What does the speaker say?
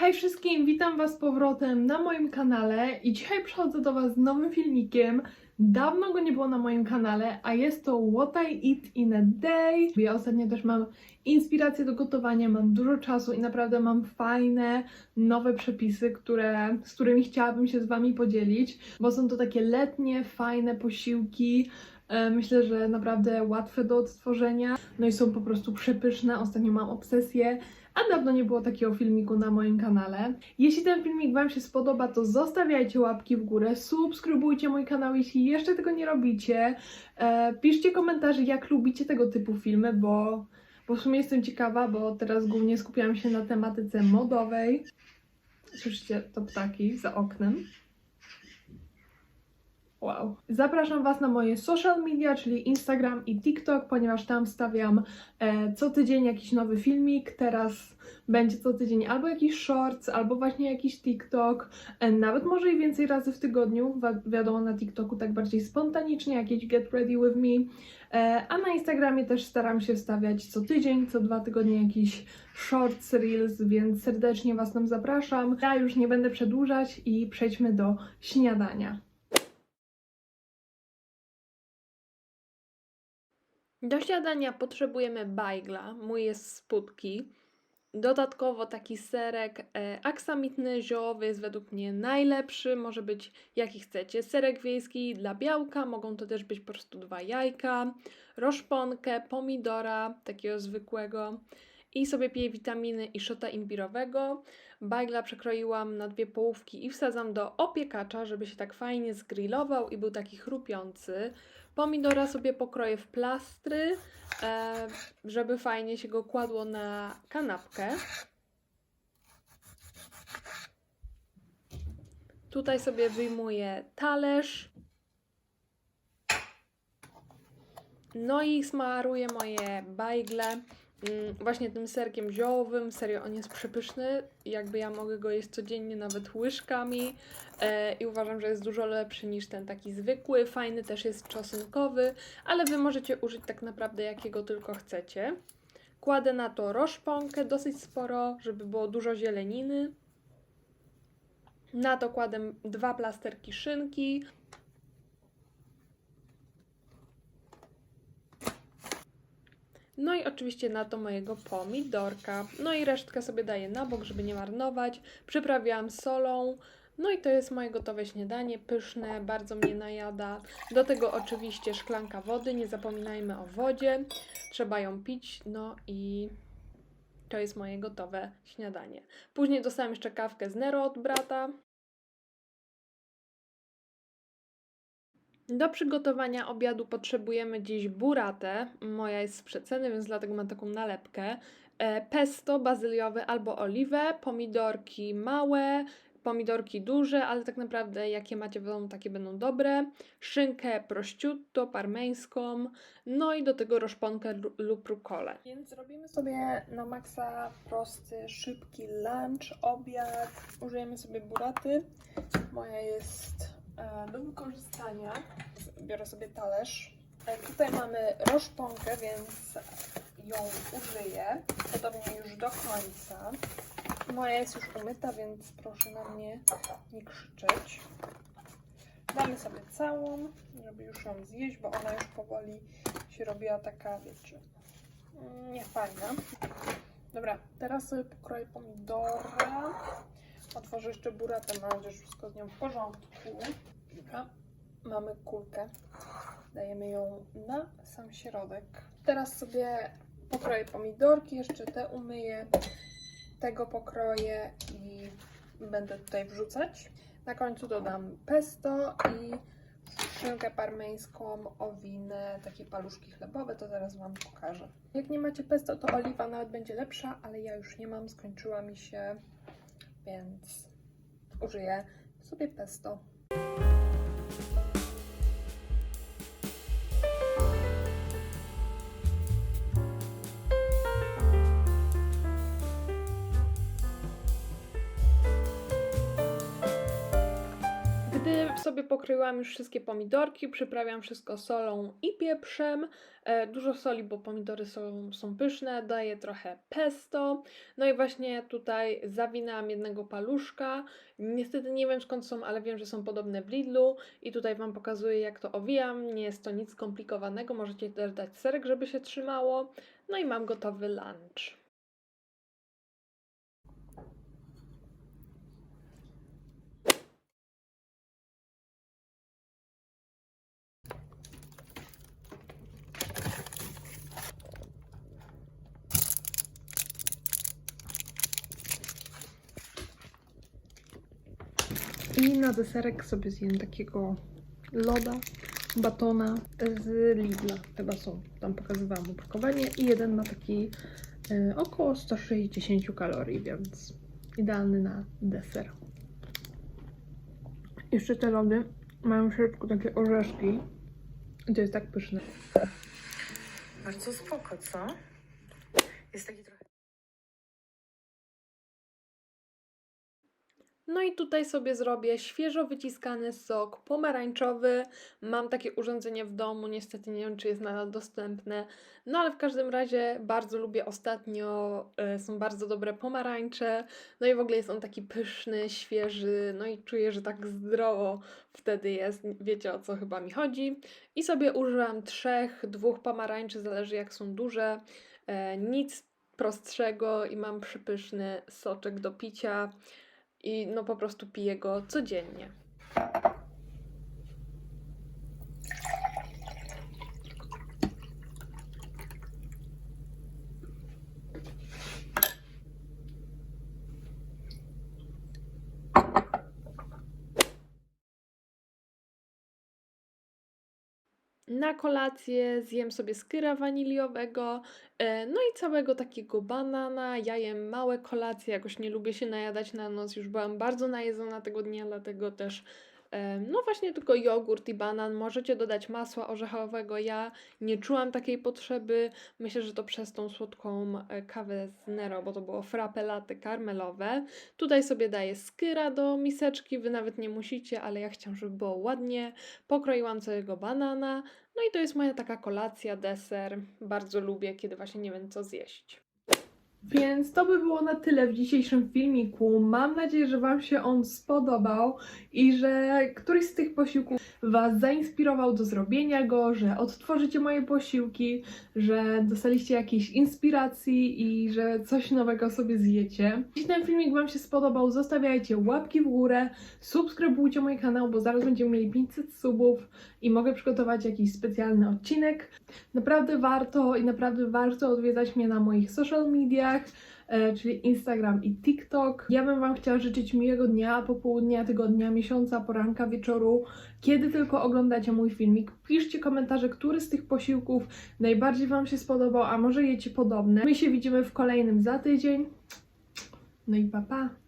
Hej wszystkim, witam Was powrotem na moim kanale i dzisiaj przychodzę do Was z nowym filmikiem. Dawno go nie było na moim kanale, a jest to What I Eat in a Day. Ja ostatnio też mam inspirację do gotowania, mam dużo czasu i naprawdę mam fajne, nowe przepisy, które, z którymi chciałabym się z Wami podzielić, bo są to takie letnie, fajne posiłki. E, Myślę, że naprawdę łatwe do odtworzenia, no i są po prostu przepyszne. Ostatnio mam obsesję a dawno nie było takiego filmiku na moim kanale. Jeśli ten filmik Wam się spodoba, to zostawiajcie łapki w górę, subskrybujcie mój kanał, jeśli jeszcze tego nie robicie. E, piszcie komentarze, jak lubicie tego typu filmy, bo, bo w sumie jestem ciekawa, bo teraz głównie skupiam się na tematyce modowej. Słyszycie to ptaki za oknem. Wow. Zapraszam Was na moje social media, czyli Instagram i TikTok, ponieważ tam stawiam e, co tydzień jakiś nowy filmik. Teraz będzie co tydzień albo jakiś shorts, albo właśnie jakiś TikTok, e, nawet może i więcej razy w tygodniu. Wi- wiadomo, na TikToku tak bardziej spontanicznie, jakieś Get Ready With Me. E, a na Instagramie też staram się wstawiać co tydzień, co dwa tygodnie jakiś shorts, reels, więc serdecznie Was tam zapraszam. Ja już nie będę przedłużać i przejdźmy do śniadania. Do śniadania potrzebujemy bajgla, mój jest z pudki. Dodatkowo taki serek e, aksamitny, ziołowy jest według mnie najlepszy, może być jaki chcecie. Serek wiejski dla białka, mogą to też być po prostu dwa jajka, roszponkę, pomidora, takiego zwykłego i sobie piję witaminy i szota imbirowego. Bajgla przekroiłam na dwie połówki i wsadzam do opiekacza, żeby się tak fajnie zgrillował i był taki chrupiący. Pomidora sobie pokroję w plastry, e, żeby fajnie się go kładło na kanapkę. Tutaj sobie wyjmuję talerz. No i smaruję moje bajgle mm, właśnie tym serkiem ziołowym. Serio, on jest przepyszny. Jakby ja mogę go jeść codziennie, nawet łyżkami. E, I uważam, że jest dużo lepszy niż ten taki zwykły. Fajny też jest czosnkowy, ale Wy możecie użyć tak naprawdę jakiego tylko chcecie. Kładę na to roszponkę dosyć sporo, żeby było dużo zieleniny. Na to kładę dwa plasterki szynki. No i oczywiście na to mojego pomidorka. No i resztkę sobie daję na bok, żeby nie marnować. Przyprawiałam solą. No i to jest moje gotowe śniadanie, pyszne, bardzo mnie najada. Do tego oczywiście szklanka wody, nie zapominajmy o wodzie. Trzeba ją pić, no i to jest moje gotowe śniadanie. Później dostałam jeszcze kawkę z Nero od brata. Do przygotowania obiadu potrzebujemy dziś buratę. Moja jest z przeceny, więc dlatego mam taką nalepkę. E, Pesto bazyliowe albo oliwę, pomidorki małe, pomidorki duże, ale tak naprawdę jakie macie w domu, takie będą dobre. Szynkę prosciutto, parmeńską, no i do tego roszponkę lu- lub rukolę. Więc robimy sobie na maksa prosty, szybki lunch, obiad. Użyjemy sobie buraty. Moja jest do wykorzystania. Biorę sobie talerz. E, Tutaj mamy roszponkę, więc ją użyję. Podobnie już do końca. Moja jest już umyta, więc proszę na mnie nie krzyczeć. Damy sobie całą, żeby już ją zjeść, bo ona już powoli się robiła taka, wiecie, mm, niefajna. Dobra, teraz sobie pokroję pomidora. Otworzę jeszcze buratę, mam nadzieję, że wszystko z nią w porządku. Dobra, mamy kulkę. Dajemy ją na sam środek. Teraz sobie pokroję pomidorki, jeszcze te umyję. Tego pokroję i będę tutaj wrzucać. Na końcu dodam pesto i szynkę parmeńską, owinę, takie paluszki chlebowe, to zaraz Wam pokażę. Jak nie macie pesto, to oliwa nawet będzie lepsza, ale ja już nie mam, skończyła mi się, więc użyję sobie pesto. Kiedy sobie pokroiłam już wszystkie pomidorki, przyprawiam wszystko solą i pieprzem. E, dużo soli, bo pomidory są, są pyszne. Daję trochę pesto. No i właśnie tutaj zawinęłam jednego paluszka. Niestety nie wiem skąd są, ale wiem, że są podobne w Lidlu. I tutaj Wam pokazuję, jak to owijam. Nie jest to nic skomplikowanego. Możecie też dać serek, żeby się trzymało. No i mam gotowy lunch. I na deserek sobie zjem takiego loda, batona z Lidla. Chyba są, tam pokazywałam opakowanie. I jeden ma taki e, około 160 kalorii, więc idealny na deser. Jeszcze te lody mają w środku takie orzeszki. I to jest tak pyszne. Bardzo spoko, co? Jest taki trochę. No i tutaj sobie zrobię świeżo wyciskany sok pomarańczowy. Mam takie urządzenie w domu, niestety nie wiem, czy jest nadal dostępne. No ale w każdym razie bardzo lubię ostatnio, e, są bardzo dobre pomarańcze. No i w ogóle jest on taki pyszny, świeży, no i czuję, że tak zdrowo wtedy jest. Wiecie o co chyba mi chodzi. I sobie użyłam trzech, dwóch pomarańczy, zależy jak są duże. E, Nic prostszego i mam przypyszny soczek do picia i no po prostu piję go codziennie. Na kolację zjem sobie skyra waniliowego, e, no i całego takiego banana. Ja jem małe kolacje, jakoś nie lubię się najadać na noc, już byłam bardzo najedzona tego dnia, dlatego też no właśnie tylko jogurt i banan. Możecie dodać masła orzechowego. Ja nie czułam takiej potrzeby. Myślę, że to przez tą słodką e, kawę z Nero, bo to było frappe latte karmelowe. Tutaj sobie daję skyra do miseczki. Wy nawet nie musicie, ale ja chciałam, żeby było ładnie. Pokroiłam całego banana. No i to jest moja taka kolacja, deser. Bardzo lubię, kiedy właśnie nie wiem co zjeść. Więc to by było na tyle w dzisiejszym filmiku. Mam nadzieję, że Wam się on spodobał i że któryś z tych posiłków Was zainspirował do zrobienia go, że odtworzycie moje posiłki, że dostaliście jakiejś inspiracji i że coś nowego sobie zjecie. Jeśli ten filmik Wam się spodobał, zostawiajcie łapki w górę, subskrybujcie mój kanał, bo zaraz będziemy mieli 500 subów i mogę przygotować jakiś specjalny odcinek. Naprawdę warto i naprawdę warto odwiedzać mnie na moich social mediach, e, czyli Instagram i TikTok. Ja bym Wam chciała życzyć miłego dnia, popołudnia, tygodnia, miesiąca, poranka, wieczoru, kiedy tylko oglądacie mój filmik. Piszcie komentarze, który z tych posiłków najbardziej Wam się spodobał, a może jecie podobne. My się widzimy w kolejnym za tydzień. No i pa pa!